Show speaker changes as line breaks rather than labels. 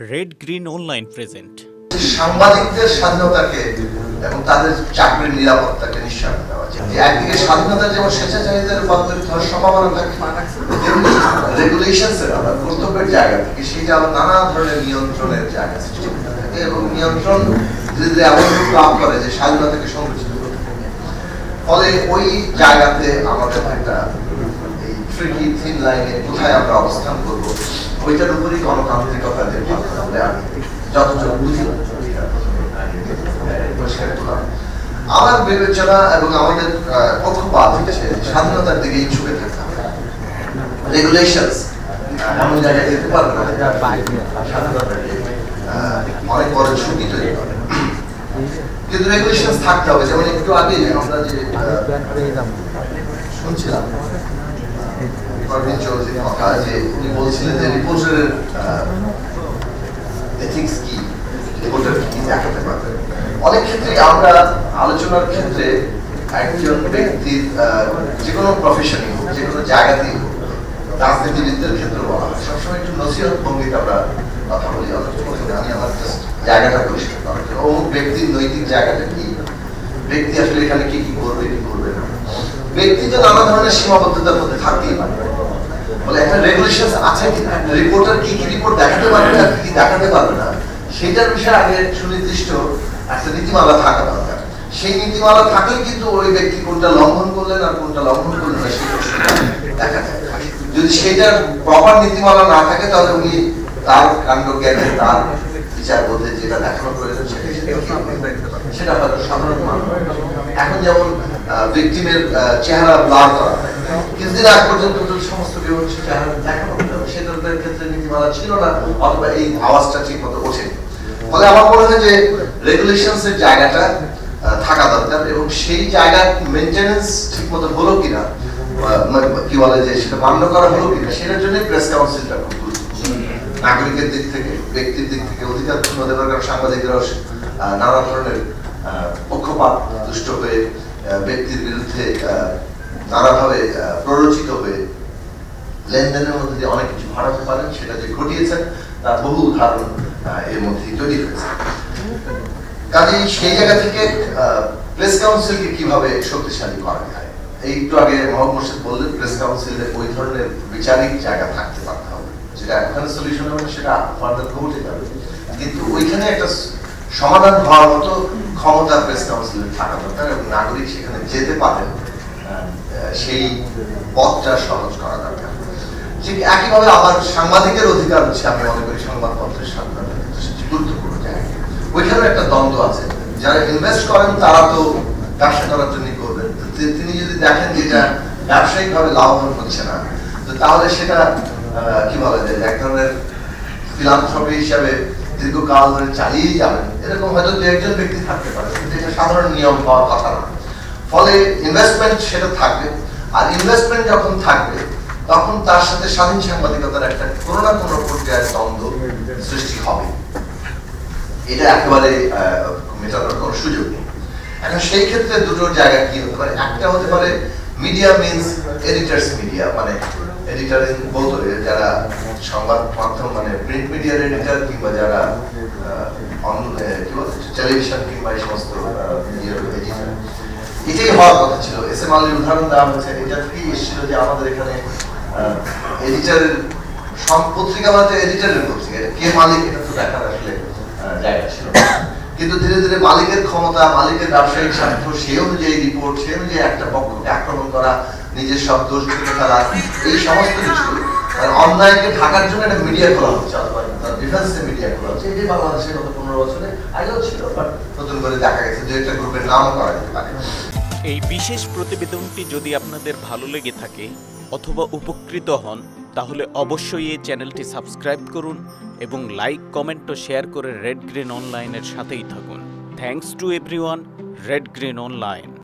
Red green online present
সাংবাদিকদের স্বাধীনতাকে এবং তাদের চাকরির নিরাপত্তাকে একদিকে স্বাধীনতা যেমন স্বেচ্ছাচারীদের রূপান্তরিত হওয়ার সম্ভাবনা থাকে কর্তব্যের জায়গা থেকে নানা ধরনের নিয়ন্ত্রণের জায়গা সৃষ্টি এবং নিয়ন্ত্রণ এমন লাভ করে যে স্বাধীনতাকে সংকুচিত করতে ফলে ওই জায়গাতে আমাদের একটা এই ট্রিকি থিন লাইনে কোথায় আমরা অবস্থান করব ওইটার যে বলে আমি যতটুকু বুঝি আমার বিবেচনা এবং আমাদের আহ, পক্ষপাত হচ্ছে স্বাধীনতার দিকে ইচ্ছুকে থাকা এমন জায়গায় যেতে পারবে না। অনেক বড় ঝুঁকি তৈরি করে। কিন্তু রেগুলেশনস থাকতে হবে। যেমন একটু আগে আমরা যে শুনছিলাম অনেক ক্ষেত্রে আমরা আলোচনার ক্ষেত্রে একজন ব্যক্তির যে কোনো প্রফেশনই হোক যে কোনো জায়গাতেই হোক রাজনীতিবিদদের ক্ষেত্রে বলা হয় সবসময় একটু নসিহত ভঙ্গিতে আমরা কথা বলি আমি আমার জায়গাটা পরিষ্কার করার। অমুক ব্যক্তির নৈতিক জায়গাটা কি ব্যক্তি আসলে এখানে কি কি করবে কি করবে না ব্যক্তি তো নানা ধরনের সীমাবদ্ধতার মধ্যে থাকতেই পারে, বলে একটা রেগুলেশন আছে কি রিপোর্টার কি কি রিপোর্ট দেখাতে পারবে না, কি দেখাতে পারবে না সেটার বিষয়ে আগে সুনির্দিষ্ট একটা নীতিমালা থাকা দরকার। সেই নীতিমালা থাকলে কিন্তু ওই ব্যক্তি কোনটা লঙ্ঘন করলেন আর কোনটা লঙ্ঘন করলেন না সেটা দেখা যায়। যদি সেটার প্রপার নীতিমালা না থাকে, তাহলে উনি তার কাণ্ড জ্ঞানে তার বিচার যেটা দেখানো প্রয়োজন সেটা সেটা হয়তো সাধারণ মানুষ এখন যেমন ভিকটিমের চেহারা ব্লার করা কিছুদিন আগ পর্যন্ত সমস্ত বিভৎস চেহারা দেখানো সেটার ক্ষেত্রে নীতিমালা ছিল না অথবা এই আওয়াজটা ঠিক মতো ওঠেনি। ফলে আমার মনে হয় যে রেগুলেশনস এর জায়গাটা থাকা দরকার এবং সেই জায়গার মেনটেনেন্স ঠিক মতো হলো কিনা মানে কি বলে যে সেটা মান্য করা হলো কিনা সেটার জন্য প্রেস কাউন্সিলটা খুব নাগরিকের দিক থেকে ব্যক্তির দিক থেকে অধিকার পূর্ণ দেবার কারণ সাংবাদিকরাও আহ, নানা ধরনের পক্ষপাত দুষ্ট হয়ে ব্যক্তির বিরুদ্ধে নানাভাবে প্ররোচিত হয়ে লেনদেনের মধ্যে দিয়ে অনেক কিছু ঘটাতে পারেন সেটা যে ঘটিয়েছেন তার বহু উদাহরণ এর মধ্যেই তৈরি হয়েছে। কাজেই সেই জায়গা থেকে প্রেস কাউন্সিলকে কীভাবে শক্তিশালী করা যায়? একটু আগে মোহাম্মদ মোর্শেদ বললেন প্রেস কাউন্সিলে ওই ধরনের বিচারিক জায়গা থাকতে পারতে সলিউশন হবে, সেটা ফার্দার যাবে কিন্তু ওইখানে একটা সমাধান হওয়ার মতো ক্ষমতা প্রেস কাউন্সিলের থাকা দরকার এবং নাগরিক সেখানে যেতে সেই পথটা সহজ করা দরকার। ঠিক একইভাবে সাংবাদিকের অধিকার হচ্ছে, আমি মনে করি সংবাদপত্রের সবচেয়ে গুরুত্বপূর্ণ জায়গা। ওইখানে একটা দ্বন্দ্ব আছে। যারা ইনভেস্ট করেন, তারা তো ব্যবসা করার জন্য করবেন। তিনি যদি দেখেন যে এটা ব্যবসায়িক ভাবে লাভবান হচ্ছে না তাহলে সেটা কি বলে যে এক ধরনের ফিলান্থ্রপি হিসাবে দীর্ঘকাল ধরে চালিয়ে যাবেন? এরকম হয়তো দু একজন ব্যক্তি থাকতে পারে, কিন্তু এটা সাধারণ নিয়ম হওয়ার কথা না। ফলে ইনভেস্টমেন্ট সেটা থাকবে, আর ইনভেস্টমেন্ট যখন থাকবে, তখন তার সাথে স্বাধীন সাংবাদিকতার একটা কোনো না কোনো প্রক্রিয়ার দ্বন্দ্ব সৃষ্টি হবে। এটা একেবারে মেটানোর কোনো সুযোগ নেই। এখন সেই ক্ষেত্রে দুটো জায়গা কি হতে পারে? একটা হতে পারে মিডিয়া মিনস এডিটার্স মিডিয়া মানে এডিটার বোথ যারা সংবাদ মাধ্যম মানে প্রিন্ট মিডিয়ার এডিটার কিংবা যারা কি টেলিভিশন কিংবা এই সমস্ত এডিটার এটাই হওয়ার কথা ছিল এস এম আলীর উদাহরণ দেওয়া হয়েছে, এটা থেকেই এসেছিল যে আমাদের এখানে এডিটারের সব পত্রিকা বলতে এডিটারের পত্রিকা কে মালিক এটা তো দেখার আসলে জায়গা ছিল। কিন্তু ধীরে ধীরে মালিকের ক্ষমতা, মালিকের ব্যবসায়িক স্বার্থ সে অনুযায়ী রিপোর্ট সে অনুযায়ী একটা পক্ষকে আক্রমণ করা নিজের সব দোষ থেকে ফেলা, এই সমস্ত কিছু। অন্যায়কে ঢাকার জন্য একটা মিডিয়া খোলা হচ্ছে ডিফেন্সে মিডিয়া খোলা হচ্ছে। এটি বাংলাদেশের গত পনেরো বছরে আগেও ছিল বাট নতুন করে দেখা গেছে দু একটা গ্রুপের নামও করা যেতে পারে
এই বিশেষ প্রতিবেদনটি যদি আপনাদের ভালো লেগে থাকে অথবা উপকৃত হন, তাহলে অবশ্যই এই চ্যানেলটি সাবস্ক্রাইব করুন এবং লাইক, কমেন্ট ও শেয়ার করে রেড গ্রিন অনলাইনের সাথেই থাকুন। Thanks to everyone red green online